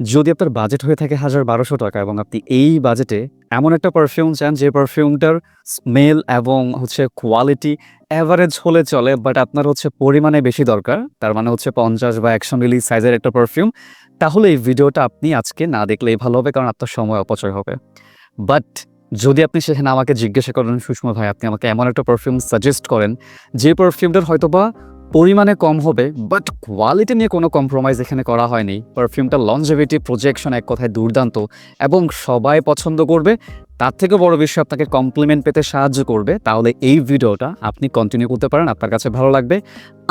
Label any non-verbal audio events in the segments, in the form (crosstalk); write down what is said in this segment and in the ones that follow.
যদি আপনার বাজেট হয়ে থাকে হাজার বারোশো টাকা এবং আপনি এই বাজেটে এমন একটা পারফিউম চান যে পারফিউমটার স্মেল এবং হচ্ছে কোয়ালিটি অ্যাভারেজ হলে চলে বাট আপনার হচ্ছে পরিমাণে বেশি দরকার, তার মানে হচ্ছে পঞ্চাশ বা একশো মিলি সাইজের একটা পারফিউম তাহলে এই ভিডিওটা আপনি আজকে না দেখলেই ভালো হবে, কারণ আপনার সময় অপচয় হবে। বাট যদি আপনি সেখানে আমাকে জিজ্ঞাসা করেন, সুষমা ভাই, আপনি আমাকে এমন একটা পারফিউম সাজেস্ট করেন, যে পারফিউমটার হয়তোবা পরিমাণে কম হবে বাট কোয়ালিটি নিয়ে কোনো কম্প্রোমাইজ এখানে করা হয়নি। পারফিউমটা লঞ্জেভিটি প্রজেকশন এক কথায় দুর্দান্ত, এবং সবাই পছন্দ করবে, তার থেকে বড় বিষয় আপনাকে কমপ্লিমেন্ট পেতে সাহায্য করবে। তাহলে এই ভিডিওটা আপনি কন্টিনিউ করতে পারেন, আপনার কাছে ভালো লাগবে।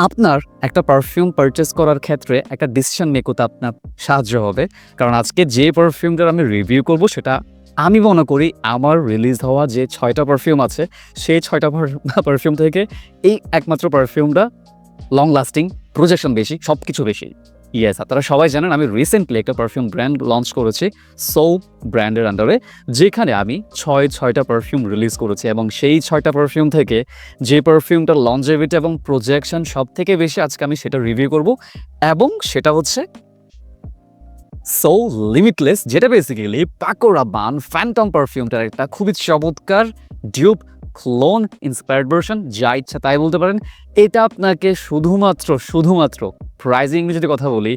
আপনার একটা পারফিউম পারচেস করার ক্ষেত্রে একটা ডিসিশন মেক করতে আপনার সাহায্য হবে। কারণ আজকে যে পারফিউমটার আমি রিভিউ করব, সেটা আমি মনে করি আমার রিলিজ হওয়া যে ছয়টা পারফিউম আছে, সেই ছয়টা পারফিউম থেকে এই একমাত্র পারফিউমটা লং লাস্টিং প্রোজেকশন বেশি সব কিছু বেশি। ইয়েস আপনারা সবাই জানেন, আমি রিসেন্টলি একটা পারফিউম ব্র্যান্ড লঞ্চ করেছি সো ব্র্যান্ডের আন্ডারে যেখানে আমি ছয়, ছয়টা পারফিউম রিলিজ করেছি এবং সেই ছয়টা পারফিউম থেকে যে পারফিউমটার লঞ্জেভিটি এবং প্রজেকশন সব থেকে বেশি আজকে আমি সেটা রিভিউ করব এবং সেটা হচ্ছে সো লিমিটলেস যেটা বেসিক্যালি পাকোরা বান ফ্যান্টম পারফিউমটার একটা খুবই চমৎকার ডিউপ ক্লোন ইন্সপায়ার্ড ভার্সন যা ইচ্ছা তাই বলতে পারেন। এটা আপনাকে শুধুমাত্র শুধুমাত্র প্রাইজিং যদি কথা বলি,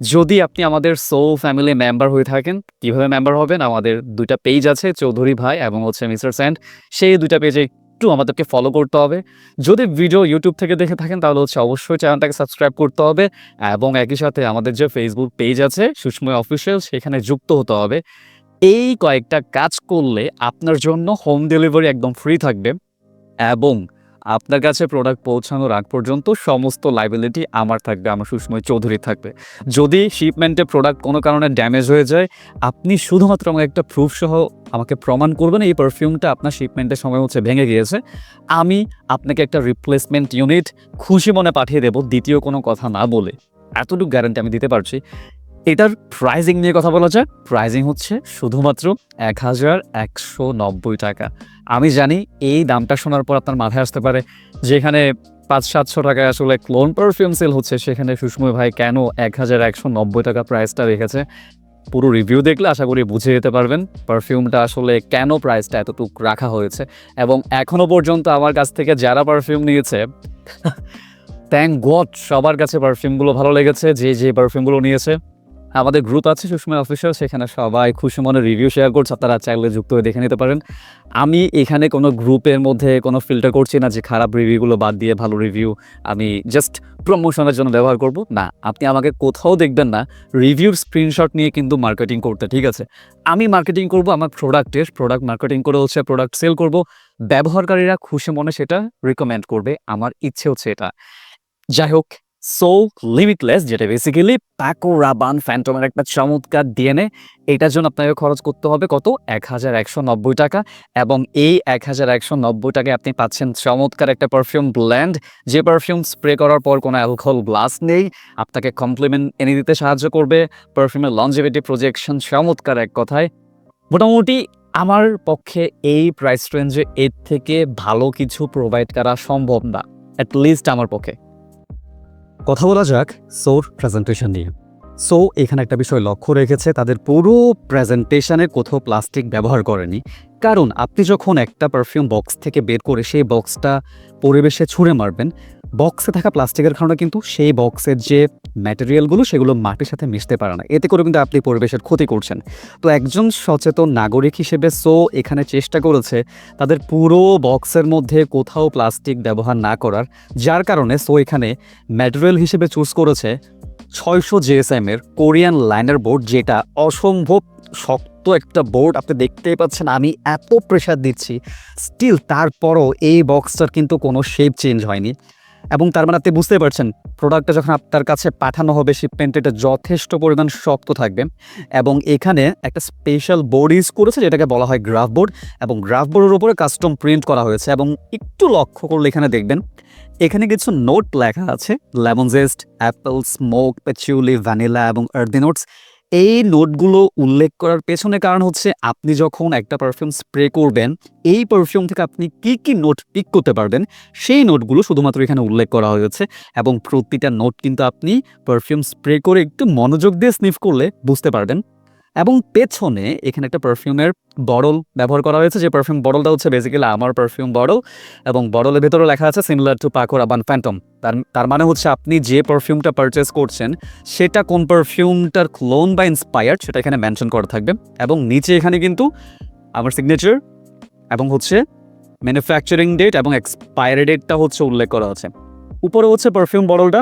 যদি আপনি আমাদের সো ফ্যামিলি মেম্বার হয়ে থাকেন, কীভাবে মেম্বার হবেন? আমাদের দুইটা পেজ আছে, চৌধুরী ভাই এবং হচ্ছে মিস্টার স্যান্ড সেই দুইটা পেজে একটু আমাদেরকে ফলো করতে হবে। যদি ভিডিও ইউটিউব থেকে দেখে থাকেন, তাহলে হচ্ছে অবশ্যই চ্যানেলটাকে সাবস্ক্রাইব করতে হবে এবং একই সাথে আমাদের যে ফেসবুক পেজ আছে সুষময় অফিসিয়াল সেখানে যুক্ত হতে হবে। এই কয়েকটা কাজ করলে আপনার জন্য হোম ডেলিভারি একদম ফ্রি থাকবে এবং আপনার কাছে প্রোডাক্ট পৌঁছানোর আগ পর্যন্ত সমস্ত লাইবিলিটি আমার থাকবে, আমার সুষময় চৌধুরী থাকবে। যদি শিপমেন্টে প্রোডাক্ট কোনো কারণে ড্যামেজ হয়ে যায়, আপনি শুধুমাত্র আমাকে একটা প্রুফ সহ আমাকে প্রমাণ করবেন, এই পারফিউমটা আপনার শিপমেন্টের সময় হচ্ছে ভেঙে গিয়েছে। আমি আপনাকে একটা রিপ্লেসমেন্ট ইউনিট খুশি মনে পাঠিয়ে দেবো, দ্বিতীয় কোনো কথা না বলে। এতটুকু গ্যারান্টি আমি দিতে পারছি। এটার প্রাইজিং নিয়ে কথা বলা যায় প্রাইজিং হচ্ছে শুধুমাত্র এক হাজার একশো নব্বই টাকা। আমি জানি এই দামটা শোনার পর আপনার মাথায় আসতে পারে, যেখানে পাঁচ সাতশো টাকায় আসলে ক্লোন পারফিউম সেল হচ্ছে, সেখানে সুষময় ভাই কেন এক হাজার একশো নব্বই টাকা প্রাইসটা রেখেছে? পুরো রিভিউ দেখলে আশা করি বুঝে যেতে পারবেন পারফিউমটা আসলে কেন প্রাইসটা এতটুক রাখা হয়েছে। এবং এখনও পর্যন্ত আমার কাছ থেকে যারা পারফিউম নিয়েছে (laughs) থ্যাংক গড সবার কাছে পারফিউমগুলো ভালো লেগেছে, যে যে পারফিউমগুলো নিয়েছে আমাদের গ্রুপ আছে সুষময় অফিসিয়াল সেখানে সবাই খুশি মনে রিভিউ শেয়ার করছে আপনারা চাইলে যুক্ত হয়ে দেখে নিতে পারেন। আমি এখানে কোনো গ্রুপের মধ্যে কোনো ফিল্টার করছি না যে খারাপ রিভিউগুলো বাদ দিয়ে ভালো রিভিউ আমি জাস্ট প্রমোশনের জন্য ব্যবহার করব। না, আপনি আমাকে কোথাও দেখবেন না রিভিউর স্ক্রিনশট নিয়ে কিন্তু মার্কেটিং করতে, ঠিক আছে? আমি মার্কেটিং করব আমার প্রোডাক্টের প্রোডাক্ট মার্কেটিং করে হচ্ছে প্রোডাক্ট সেল করব। ব্যবহারকারীরা খুশি মনে সেটা রিকমেন্ড করবে, আমার ইচ্ছে হচ্ছে এটা। যাই হোক সো লিমিটলেস যেটা বেসিক্যালি প্যাকো রাবান ফ্যান্টমের একটা চমৎকার ডিএনএ এটার জন্য আপনাকে খরচ করতে হবে কত? এক হাজার একশো নব্বই টাকা। এবং এই এক হাজার একশো নব্বই টাকায় আপনি পাচ্ছেন চমৎকার একটা পারফিউম ব্ল্যান্ড যে পারফিউম স্প্রে করার পর কোনো অ্যালকোহল গ্লাস নেই, আপনাকে কমপ্লিমেন্ট এনে দিতে সাহায্য করবে। পারফিউমের লঞ্জিভিটি প্রজেকশন চমৎকার এক কথায়। মোটামুটি আমার পক্ষে এই প্রাইস রেঞ্জে এর থেকে ভালো কিছু প্রোভাইড করা সম্ভব না অ্যাট লিস্ট আমার পক্ষে। কথা বলা যাক সোর প্রেজেন্টেশন নিয়ে। সো এখানে একটা বিষয় লক্ষ্য রেখেছে, তাদের পুরো প্রেজেন্টেশনে কোথাও প্লাস্টিক ব্যবহার করেনি। কারণ আপনি যখন একটা পারফিউম বক্স থেকে বের করে সেই বক্সটা পরিবেশে ছুঁড়ে মারবেন বক্সে থাকা প্লাস্টিকের কারণে কিন্তু সেই বক্সের যে ম্যাটেরিয়ালগুলো সেগুলো মাটির সাথে মিশতে পারে না। এতে করে কিন্তু আপনি পরিবেশের ক্ষতি করছেন। তো একজন সচেতন নাগরিক হিসেবে সো এখানে চেষ্টা করেছে তাদের পুরো বক্সের মধ্যে কোথাও প্লাস্টিক ব্যবহার না করার। যার কারণে সো এখানে ম্যাটেরিয়াল হিসেবে চুজ করেছে ছয়শো জিএসএম এর কোরিয়ান লাইনার বোর্ড যেটা অসম্ভব শক্ত একটা বোর্ড আপনি দেখতেই পাচ্ছেন আমি এত প্রেশার দিচ্ছি। স্টিল তারপরও এই বক্সটার কিন্তু কোনো শেপ চেঞ্জ হয়নি। এবং তার মানে আপনি বুঝতে পারছেন প্রোডাক্টটা যখন আপনার কাছে পাঠানো হবে শিপমেন্ট এটা যথেষ্ট পরিমাণ শক্ত থাকবে এবং এখানে একটা স্পেশাল বোর্ড ইউজ করেছে, যেটাকে বলা হয় গ্রাফ বোর্ড এবং গ্রাফ বোর্ডের উপরে কাস্টম প্রিন্ট করা হয়েছে এবং একটু লক্ষ্য করলে এখানে দেখবেন, এখানে কিছু নোট লেখা আছে lemon zest apple smoke patchouli vanilla এবং আর্দি নোটস এই নোটগুলো উল্লেখ করার পেছনে কারণ হচ্ছে আপনি যখন একটা পারফিউম স্প্রে করবেন, এই পারফিউম থেকে আপনি কি কি নোট পিক করতে পারবেন, সেই নোটগুলো শুধুমাত্র এখানে উল্লেখ করা হয়েছে এবং প্রতিটা নোট কিন্তু আপনি পারফিউম স্প্রে করে একটু মনোযোগ দিয়ে স্নিফ করলে বুঝতে পারবেন এবং পেছনে এখানে একটা পারফিউমের বটল ব্যবহার করা হয়েছে। যে পারফিউম বটলটা হচ্ছে বেসিক্যালি আমার পারফিউম বটল এবং বটলের ভেতরে লেখা আছে similar to Paco Rabanne Phantom তার তার মানে হচ্ছে আপনি যে পারফিউমটা পারচেস করছেন, সেটা কোন পারফিউমটার ক্লোন বা ইন্সপায়ার্ড সেটা এখানে মেনশন করা থাকবে। এবং নিচে এখানে কিন্তু আমার সিগনেচার এবং হচ্ছে ম্যানুফ্যাকচারিং ডেট এবং এক্সপায়ারি ডেটটা হচ্ছে উল্লেখ করা আছে। উপরে হচ্ছে পারফিউম বটলটা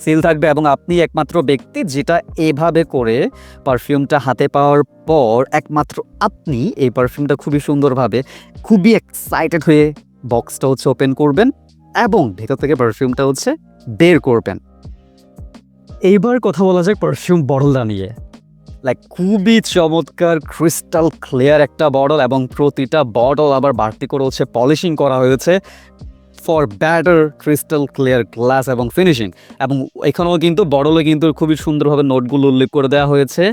সিল থাকবে এবং আপনি একমাত্র ব্যক্তি যেটা এভাবে করে পারফিউমটা হাতে পাওয়ার পর একমাত্র আপনি এই পারফিউমটা খুবই সুন্দরভাবে খুবই এক্সাইটেড হয়ে বক্সটা হচ্ছে ওপেন করবেন এবং ভেতর থেকে পারফিউমটা হচ্ছে বের করবেন। এইবার কথা বলা যাক পারফিউম বটলটা নিয়ে। লাইক খুবই চমৎকার ক্রিস্টাল ক্লিয়ার একটা বটল এবং প্রতিটা বটল আবার বাড়তি করে হচ্ছে পলিশিং করা হয়েছে। For better crystal clear glass এবং ফিনিশিং এবং এখানেও কিন্তু বটলে কিন্তু খুবই সুন্দরভাবে নোটগুলো উল্লেখ করে দেওয়া হয়েছে।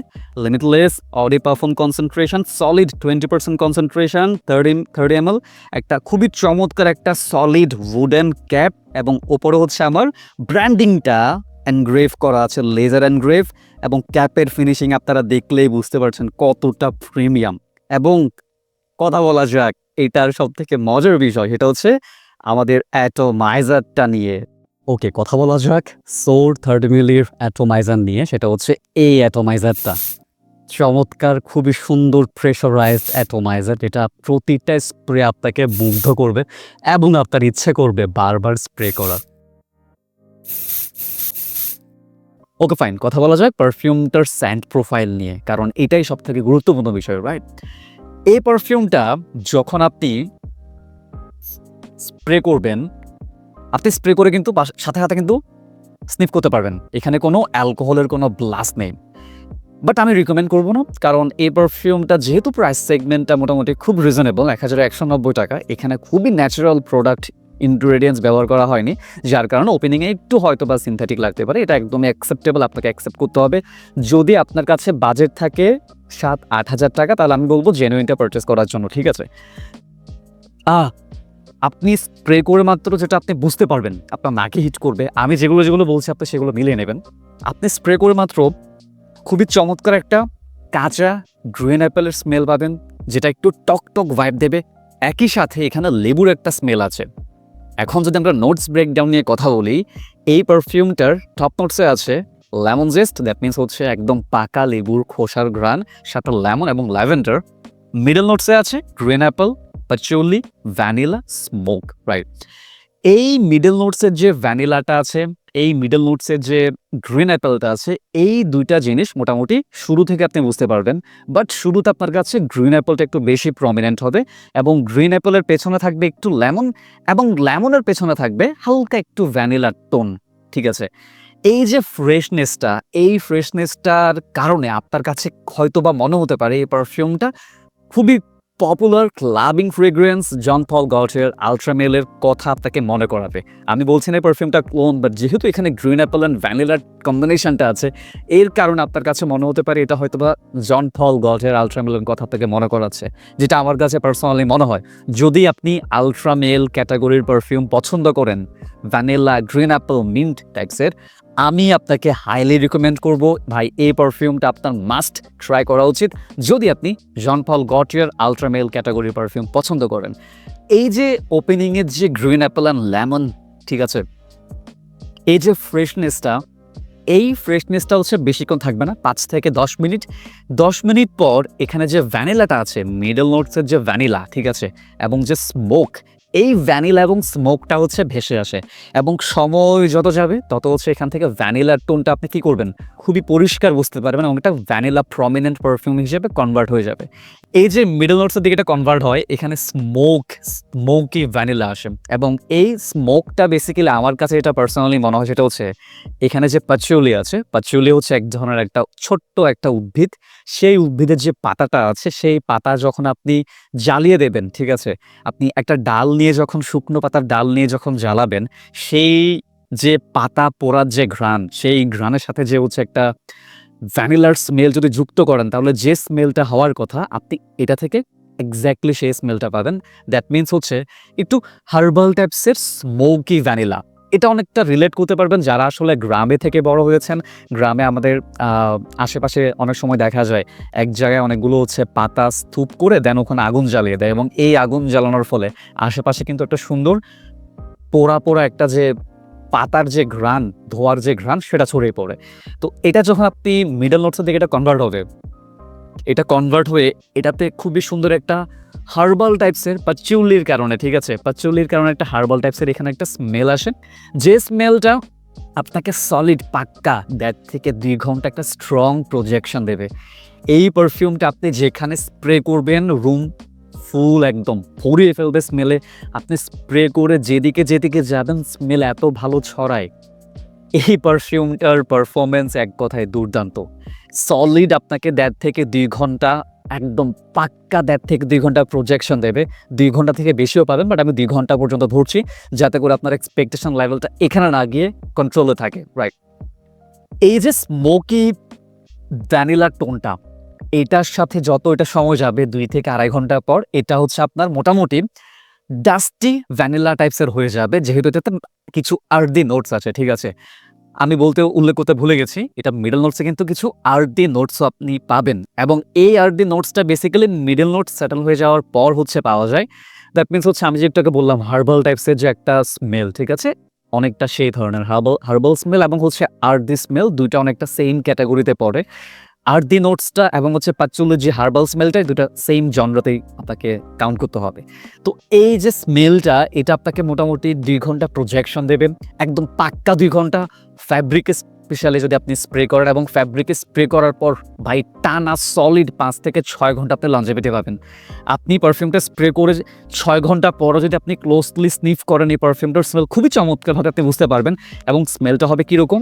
Limitless eau de parfum concentration solid twenty percent concentration thirty thirty M একটা খুবই চমৎকার একটা সলিড উডেন ক্যাপ এবং ওপরে হচ্ছে আমার ব্র্যান্ডিংটা এনগ্রেভ করা আছে লেজার এনগ্রেভ এবং ক্যাপের ফিনিশিং আপনারা দেখলেই বুঝতে পারছেন কতটা প্রিমিয়াম এবং কথা বলা যাক, এটার সব থেকে মজার বিষয়, সেটা হচ্ছে আমাদের অ্যাটোমাইজারটা নিয়ে। ওকে, কথা বলা যাক। সোর থার্ড মিলির অ্যাটোমাইজার নিয়ে, সেটা হচ্ছে এই অ্যাটোমাইজারটা। চমৎকার, খুবই সুন্দর প্রেশারাইজড অ্যাটোমাইজার এটা প্রতিটা স্প্রে আপনাকে মুগ্ধ করবে এবং আপনার ইচ্ছে করবে বারবার স্প্রে করার। ওকে, ফাইন, কথা বলা যায় পারফিউমটার স্যান্ড প্রোফাইল নিয়ে, কারণ এটাই সব থেকে গুরুত্বপূর্ণ বিষয়, রাইট? এই পারফিউমটা যখন আপনি স্প্রে করবেন, আপনি স্প্রে করে কিন্তু সাথে সাথে কিন্তু স্নিফ করতে পারবেন। এখানে কোনো অ্যালকোহলের কোনো ব্লাস নেই। বাট আমি রিকমেন্ড করব না, কারণ এই পারফিউমটা যেহেতু প্রাইস সেগমেন্টটা মোটামুটি খুব রিজনেবল এক হাজার একশো নব্বই টাকা, এখানে খুবই ন্যাচারাল প্রোডাক্ট ইনগ্রেডিয়েন্টস ব্যবহার করা হয়নি, যার কারণে ওপেনিংয়ে একটু হয়তো বা সিনথেটিক লাগতে পারে, এটা একদমই অ্যাকসেপ্টেবল আপনাকে অ্যাকসেপ্ট করতে হবে। যদি আপনার কাছে বাজেট থাকে সাত আট হাজার টাকা, তাহলে আমি বলব জেনুইনটা পারচেস করার জন্য, ঠিক আছে? আহ আপনি স্প্রে করে মাত্র যেটা আপনি বুঝতে পারবেন, আপনার নাকে হিট করবে, আমি যেগুলো যেগুলো বলছি আপনি সেগুলো মিলিয়ে নেবেন। আপনি স্প্রে করে মাত্র খুবই চমৎকার একটা কাঁচা গ্রিন অ্যাপেলের স্মেল পাবেন, যেটা একটু টক টক ভাইব দেবে। একই সাথে এখানে লেবুর একটা স্মেল আছে। এখন যদি আমরা নোটস ব্রেকডাউন নিয়ে কথা বলি, এই পারফিউমটার টপ নোটসে আছে লেমন জেস্ট দ্যাট মিনস হচ্ছে একদম পাকা লেবুর খোসার ঘ্রাণ, সাথে লেমন এবং ল্যাভেন্ডার মিডল নোটসে আছে green apple patchouli vanilla smoke right এই মিডল নোটসের যে ভ্যানিলাটা আছে, এই মিডল নোটসের যে গ্রিন অ্যাপেলটা আছে, এই দুইটা জিনিস মোটামুটি শুরু থেকে আপনি বুঝতে পারবেন। বাট শুরুতে আপনার কাছে গ্রিন অ্যাপেলটা একটু বেশি প্রমিনেন্ট হবে এবং গ্রিন অ্যাপেলের পেছনে থাকবে একটু লেমন এবং লেমনের পেছনে থাকবে হালকা একটু ভ্যানিলার টোন ঠিক আছে? এই যে ফ্রেশনেসটা এই ফ্রেশনেসটার কারণে আপনার কাছে হয়তো বা মনে হতে পারে এই পারফিউমটা খুবই popular clubbing fragrance John Paul গটের আলট্রামেলের কথা আপনাকে মনে করাবে। আমি বলছি না পারফিউমটা ক্লোন বাট যেহেতু এখানে গ্রিন অ্যাপেল অ্যান্ড ভ্যানিলার কম্বিনেশনটা আছে, এর কারণে আপনার কাছে মনে হতে পারে এটা হয়তো বা জন পল গটের আলট্রামেলের কথা আপনাকে মনে করাচ্ছে, যেটা আমার কাছে পার্সোনালি মনে হয়। যদি আপনি আলট্রামেল ক্যাটাগরির পারফিউম পছন্দ করেন ভ্যানিলা গ্রিন অ্যাপেল মিন্ট ট্যাক্সের আমি আপনাকে হাইলি রিকমেন্ড করব। ভাই, এই পারফিউমটা আপনার মাস্ট ট্রাই করা উচিত। যদি আপনি জন পল গটিয়ার আলট্রামেল ক্যাটাগরির পারফিউম পছন্দ করেন। এই যে ওপেনিংয়ের যে গ্রিন অ্যাপেল অ্যান্ড লেমন ঠিক আছে? এই যে ফ্রেশনেসটা এই ফ্রেশনেসটা হচ্ছে বেশিক্ষণ থাকবে না, পাঁচ থেকে দশ মিনিট। দশ মিনিট পর এখানে যে ভ্যানিলাটা আছে মিডল নোটসের যে ভ্যানিলা ঠিক আছে? এবং যে স্মোক এই ভ্যানিলা এবং স্মোকটা হচ্ছে ভেসে আসে এবং সময় যত যাবে, তত হচ্ছে এখান থেকে ভ্যানিলার টোনটা আপনি কী করবেন? খুবই পরিষ্কার বুঝতে পারবেন এবং এটা ভ্যানিলা প্রমিনেন্ট পারফিউম হিসেবে কনভার্ট হয়ে যাবে। এই যে মিডল নোটসের দিকে এটা কনভার্ট হয়, এখানে স্মোক স্মোকি ভ্যানিলা আসে। এবং এই স্মোকটা বেসিক্যালি আমার কাছে এটা পার্সোনালি মনে হয় সেটা হচ্ছে, এখানে যে পাচুলি আছে পাচুলি হচ্ছে এক ধরনের একটা ছোট্ট একটা উদ্ভিদ। সেই উদ্ভিদের যে পাতাটা আছে, সেই পাতা যখন আপনি জ্বালিয়ে দেবেন, ঠিক আছে? আপনি একটা ডাল নিয়ে যখন, শুকনো পাতার ডাল নিয়ে যখন জ্বালাবেন, সেই যে পাতা পোড়ার যে ঘ্রাণ, সেই ঘ্রাণের সাথে যে হচ্ছে একটা ভ্যানিলার স্মেল যদি যুক্ত করেন, তাহলে যে স্মেলটা হওয়ার কথা, আপনি এটা থেকে এক্স্যাক্টলি সেই স্মেলটা পাবেন। দ্যাট মিনস হচ্ছে একটু হার্বাল টাইপসের স্মোকি ভ্যানিলা এটা অনেকটা রিলেট করতে পারবেন যারা আসলে গ্রামে থেকে বড় হয়েছেন। গ্রামে আমাদের আশেপাশে অনেক সময় দেখা যায়, এক জায়গায় অনেকগুলো হচ্ছে পাতা স্তূপ করে দেন ওখানে আগুন জ্বালিয়ে দেয় এবং এই আগুন জ্বালানোর ফলে আশেপাশে কিন্তু একটা সুন্দর পোড়া পোড়া একটা যে পাতার যে ঘ্রাণ, ধোয়ার যে ঘ্রাণ, সেটা ছড়িয়ে পড়ে। তো এটা যখন আপনি মিডল নোটসের দিকে এটা কনভার্ট হবে, এটা কনভার্ট হয়ে এটাতে খুবই সুন্দর একটা হার্বাল টাইপসের পাচুলির কারণে, ঠিক আছে? পাচুলির কারণে একটা হার্বাল টাইপসের এখানে একটা স্মেল আসে। যে স্মেলটা আপনাকে সলিড পাক্কা, দেড় থেকে দুই ঘণ্টা একটা স্ট্রং প্রজেকশন দেবে। এই পারফিউমটা আপনি যেখানে স্প্রে করবেন রুম ফুল একদম ভরিয়ে ফেলবে স্মেলে আপনি স্প্রে করে যেদিকে যেদিকে যাবেন স্মেল এত ভালো ছড়ায়। এই পারফিউমটার পারফরমেন্স এক কথায় দুর্দান্ত। সলিড আপনাকে দেড় থেকে দুই ঘণ্টা, একদম পাক্কা দেড় থেকে দুই ঘণ্টা প্রজেকশন দেবে। দুই ঘণ্টা থেকে বেশিও পাবেন বাট আমি দুই ঘণ্টা পর্যন্ত ধরছি যাতে করে আপনার এক্সপেকটেশন লেভেলটা এখানে না গিয়ে কন্ট্রোলে থাকে রাইট এই যে স্মোকি ভ্যানিলার টোনটা এটার সাথে যত এটা সময় যাবে দুই থেকে আড়াই ঘণ্টা পর, এটা হচ্ছে আপনার মোটামুটি ডাস্টি ভ্যানিলা টাইপসের হয়ে যাবে, যেহেতু এটাতে কিছু আর্দি নোটস আছে, ঠিক আছে? আমি বলতে উল্লেখ করতে ভুলে গেছি, এটা মিডল নোটসে কিন্তু কিছু আর্দি নোটসও আপনি পাবেন এবং এই আর্দি নোটসটা বেসিক্যালি মিডল নোটস সেটেল হয়ে যাওয়ার পর হচ্ছে পাওয়া যায়। দ্যাট মিনস হচ্ছে আমি যে একটু বললাম হার্বাল টাইপসের যে একটা স্মেল ঠিক আছে? অনেকটা সেই ধরনের হার্বাল হার্বাল স্মেল এবং হচ্ছে আর্দি স্মেল দুইটা অনেকটা সেম ক্যাটাগরিতে পড়ে। আর্দি নোটসটা এবং হচ্ছে পাঁচচল্লিশ যে হার্বাল স্মেলটা দুটা সেম জনরাতেই আপনাকে কাউন্ট করতে হবে। তো এই যে স্মেলটা এটা আপনাকে মোটামুটি দুই ঘণ্টা প্রজেকশন দেবে। একদম পাক্কা দুই ঘণ্টা ফ্যাব্রিক স্পেশালি যদি আপনি স্প্রে করেন এবং ফ্যাব্রিকে স্প্রে করার পর ভাই টানা সলিড পাঁচ থেকে ছয় ঘণ্টা আপনি লঞ্জেভিটি পাবেন। আপনি পারফিউমটা স্প্রে করে ছয় ঘণ্টা পরও যদি আপনি ক্লোজলি স্নিফ করেন, এই পারফিউমটার স্মেল খুবই চমৎকারভাবে আপনি বুঝতে পারবেন। এবং স্মেলটা হবে কীরকম?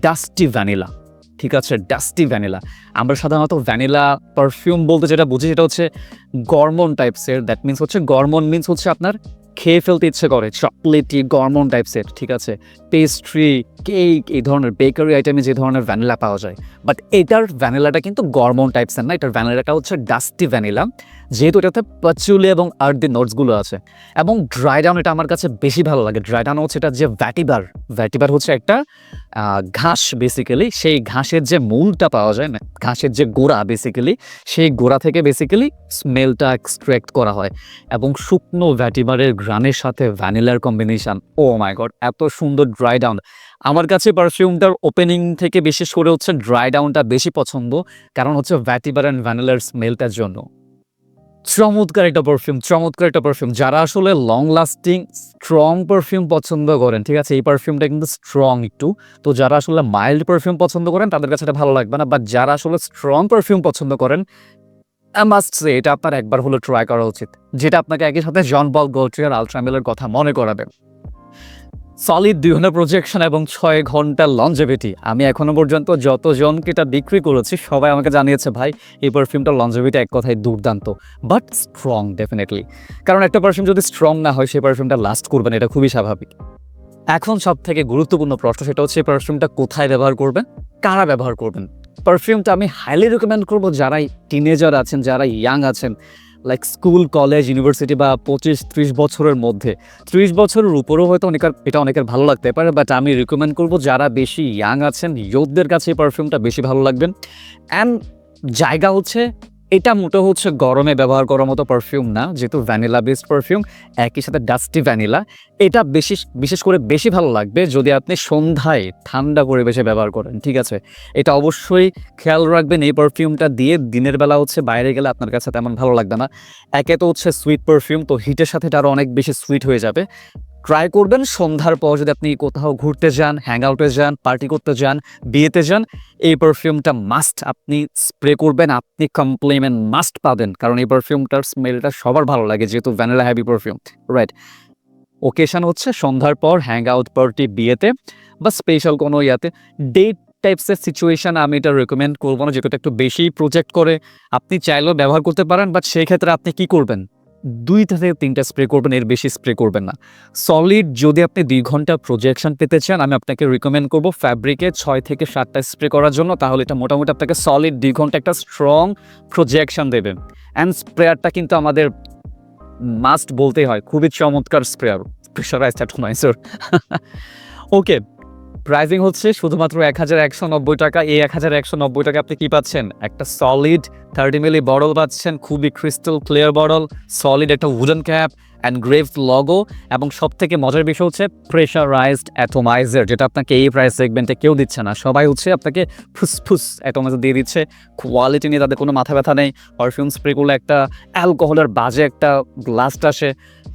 ডাস্টি ভ্যানিলা ঠিক আছে ডাস্টি ভ্যানিলা আমরা সাধারণত ভ্যানিলা পারফিউম বলতে যেটা বুঝি সেটা হচ্ছে গরমন টাইপসের দ্যাট মিন্স হচ্ছে গরমন মিন্স হচ্ছে আপনার খেয়ে ফেলতে ইচ্ছে করে চকলেটি গরমন টাইপসের ঠিক আছে? পেস্ট্রি কেক এই ধরনের বেকারি আইটেমে যে ধরনের ভ্যানিলা পাওয়া যায়। বাট এটার ভ্যানিলাটা কিন্তু গরমন টাইপসের না, এটার ভ্যানিলাটা হচ্ছে ডাস্টি ভ্যানিলা যেহেতু এটাতে পাচুলি এবং আর্দি নোটসগুলো আছে। এবং ড্রাই ডাউন এটা আমার কাছে বেশি ভালো লাগে। ড্রাই ডাউন হচ্ছে এটা যে ভ্যাটিবার ভ্যাটিবার হচ্ছে একটা ঘাস বেসিক্যালি সেই ঘাসের যে মূলটা পাওয়া যায় না ঘাসের যে গোড়া বেসিক্যালি সেই গোড়া থেকে বেসিক্যালি স্মেলটা এক্সট্র্যাক্ট করা হয়। এবং শুকনো ভ্যাটিবারের গ্রানের সাথে ভ্যানিলার কম্বিনেশন ও মাই গড এত সুন্দর ড্রাই ডাউন আমার কাছে পারফিউমটার ওপেনিং থেকে বিশেষ করে হচ্ছে ড্রাই ডাউনটা বেশি পছন্দ, কারণ হচ্ছে ভ্যাটিবার অ্যান্ড ভ্যানিলার স্মেলটার জন্য। চমৎকার একটা পারফিউম চমৎকার একটা পারফিউম যারা আসলে লং লাস্টিং স্ট্রং পারফিউম পছন্দ করেন, ঠিক আছে? এই পারফিউমটা কিন্তু স্ট্রং একটু। তো যারা আসলে মাইল্ড পারফিউম পছন্দ করেন, তাদের কাছে এটা ভালো লাগবে না। বাট যারা আসলে স্ট্রং পারফিউম পছন্দ করেন মাস্ট সে এটা আপনার একবার হলো ট্রাই করা উচিত। যেটা আপনাকে একই সাথে জন বল গোল্ট্রিয়ার আলট্রামেলের কথা মনে করাবে। সলিড দুই ঘণ্টা প্রজেকশন এবং ছয় ঘণ্টা লঞ্জেভিটি আমি এখনও পর্যন্ত যতজনকে এটা বিক্রি করেছি, সবাই আমাকে জানিয়েছে, ভাই, এই পারফিউমটার লঞ্জেভিটি এক কথায় দুর্দান্ত বাট স্ট্রং ডেফিনেটলি কারণ একটা পারফিউম যদি স্ট্রং না হয়, সেই পারফিউমটা লাস্ট করবে না, এটা খুবই স্বাভাবিক। এখন সব থেকে গুরুত্বপূর্ণ প্রশ্ন সেটা হচ্ছে, এই পারফিউমটা কোথায় ব্যবহার করবেন? কারা ব্যবহার করবেন? পারফিউমটা আমি হাইলি রেকমেন্ড করব যারা টিনেজার আছেন, যারা ইয়াং আছেন। লাইক স্কুল কলেজ ইউনিভার্সিটি বা পঁচিশ, ত্রিশ বছরের মধ্যে। ত্রিশ বছরের উপরেও হয়তো অনেকের, এটা অনেকের ভালো লাগতে পারে বাট আমি রিকমেন্ড করব যারা বেশি ইয়াং আছেন ইয়ুথদের কাছে এই পারফিউমটা বেশি ভালো লাগবেন অ্যান্ড জায়গা হচ্ছে এটা মোটো হচ্ছে গরমে ব্যবহার করার মতো পারফিউম না, যেহেতু ভ্যানিলা বেসড পারফিউম একই সাথে ডাস্টি ভ্যানিলা এটা বেশি, বিশেষ করে বেশি ভালো লাগবে যদি আপনি সন্ধ্যায় ঠান্ডা পরিবেশে ব্যবহার করেন, ঠিক আছে? এটা অবশ্যই খেয়াল রাখবেন এই পারফিউমটা দিয়ে দিনের বেলা হচ্ছে বাইরে গেলে আপনার কাছে তেমন ভালো লাগবে না। একে তো হচ্ছে সুইট পারফিউম তো হিটের সাথে এটা আরও অনেক বেশি সুইট হয়ে যাবে। ট্রাই করবেন, সন্ধ্যার পর যদি আপনি কোথাও ঘুরতে যান হ্যাং আউটে যান পার্টি করতে যান, বিয়েতে যান, এই পারফিউমটা মাস্ট আপনি স্প্রে করবেন, আপনি কমপ্লিমেন্ট মাস্ট পাবেন। কারণ এই পারফিউমটার স্মেলটা সবার ভালো লাগে, যেহেতু vanilla heavy perfume right occasion হচ্ছে সন্ধ্যার পর হ্যাং আউট পার্টি বিয়েতে বা স্পেশাল কোনো ইয়াতে। ডেট টাইপসের সিচুয়েশন আমি এটা রেকমেন্ড করব না যেটা একটু বেশি প্রজেক্ট করে। আপনি চাইলেও ব্যবহার করতে পারেন বাট সেই ক্ষেত্রে আপনি কি করবেন? দুইটা থেকে তিনটা স্প্রে করবেন, এর বেশি স্প্রে করবেন না। সলিড যদি আপনি দুই ঘণ্টা প্রজেকশন পেতে চান, আমি আপনাকে রিকমেন্ড করব ফ্যাব্রিকে ছয় থেকে সাতটা স্প্রে করার জন্য, তাহলে এটা মোটামুটি আপনাকে সলিড দুই ঘণ্টা একটা স্ট্রং প্রজেকশন দেবে। অ্যান্ড স্প্রেয়ারটা কিন্তু আমাদের মাস্ট বলতেই হয়, খুবই চমৎকার sprayer pressurised atomiser okay pricing হচ্ছে শুধুমাত্র এক হাজার একশো নব্বই টাকা। এই এক হাজার একশো নব্বই টাকা আপনি কি পাচ্ছেন? একটা সলিড থার্টি মিলি বটল পাচ্ছেন, খুবই ক্রিস্টাল ক্লিয়ার বটল সলিড একটা wooden cap and grave logo এবং সব থেকে মজার বিষয় হচ্ছে প্রেশারাইজড অ্যাটোমাইজার যেটা আপনাকে এই প্রাইস সেগমেন্টে কেউ দিচ্ছে না। সবাই হচ্ছে আপনাকে ফুসফুস অ্যাটোমাইজার দিয়ে দিচ্ছে। কোয়ালিটি নিয়ে তাদের কোনো মাথা ব্যথা নেই। পারফিউম স্প্রে করলে একটা অ্যালকোহলের বাজে একটা ব্লাস্ট আসে।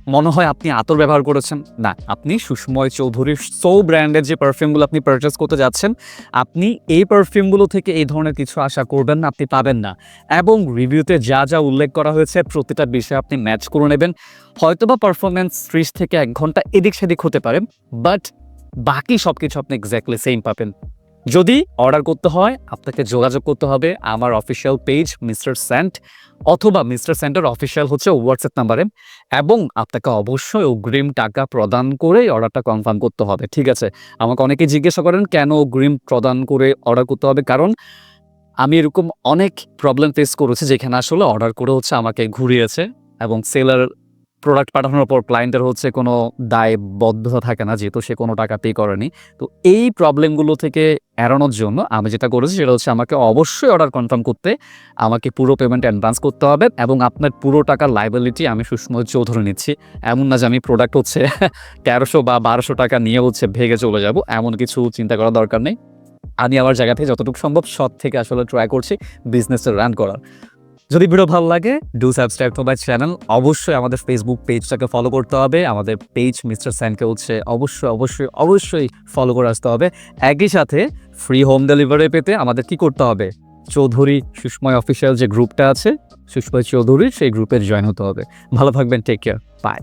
মনে হয় আপনি আতর ব্যবহার করেছেন? না, আপনি সুষময় চৌধুরীর সো ব্র্যান্ডের যে পারফিউমগুলো আপনি পারচেস করতে যাচ্ছেন, আপনি এই পারফিউমগুলো থেকে এই ধরনের কিছু আশা করবেন না, আপনি পাবেন না। এবং রিভিউতে যা যা উল্লেখ করা হয়েছে, প্রতিটা বিষয়ে আপনি ম্যাচ করে নেবেন। হয়তোবা পারফরমেন্স ত্রিশ থেকে এক ঘণ্টা এদিক সেদিক হতে পারে বাট বাকি সব কিছু আপনি এক্স্যাক্টলি সেম পাবেন। যদি অর্ডার করতে হয়, আপনাকে যোগাযোগ করতে হবে আমার অফিসিয়াল পেজ মিস্টার স্যান্ট অথবা মিস্টার স্যান্টের অফিসিয়াল হচ্ছে হোয়াটসঅ্যাপ নাম্বারে এবং আপনাকে অবশ্যই অগ্রিম টাকা প্রদান করে অর্ডারটা কনফার্ম করতে হবে, ঠিক আছে? আমাকে অনেকে জিজ্ঞাসা করেন, কেন অগ্রিম প্রদান করে অর্ডার করতে হবে? কারণ আমি এরকম অনেক প্রবলেম ফেস করেছি যেখানে আসলে অর্ডার করে হচ্ছে আমাকে ঘুরিয়েছে এবং সেলার প্রোডাক্ট পাঠানোর পর ক্লায়েন্টের হচ্ছে কোনো দায়বদ্ধতা থাকে না, যেহেতু সে কোনো টাকা পে করেনি। তো এই প্রবলেমগুলো থেকে এড়ানোর জন্য আমি যেটা করেছি সেটা হচ্ছে আমাকে অবশ্যই অর্ডার কনফার্ম করতে আমাকে পুরো পেমেন্ট অ্যাডভান্স করতে হবে এবং আপনার পুরো টাকার লাইবিলিটি আমি সুষময় চৌধুরী নিচ্ছি। এমন না যে আমি প্রোডাক্ট হচ্ছে তেরোশো বা বারোশো টাকা নিয়ে হচ্ছে ভেগে চলে যাব, এমন কিছু চিন্তা করার দরকার নেই। আমি আমার জায়গা থেকে যতটুকু সম্ভব সব থেকে আসলে ট্রাই করছি বিজনেসটা রান করার। যদি ভিডিও ভালো লাগে do subscribe to my channel অবশ্যই আমাদের ফেসবুক পেজটাকে ফলো করতে হবে। আমাদের পেজ মিস্টার স্যানকে হচ্ছে অবশ্যই অবশ্যই অবশ্যই ফলো করে আসতে হবে। একই সাথে ফ্রি হোম ডেলিভারি পেতে আমাদের কি করতে হবে? চৌধুরী সুষময় অফিসিয়াল যে গ্রুপটা আছে সুষময় চৌধুরীর সেই গ্রুপের জয়েন হতে হবে। ভালো থাকবেন টেক কেয়ার বাই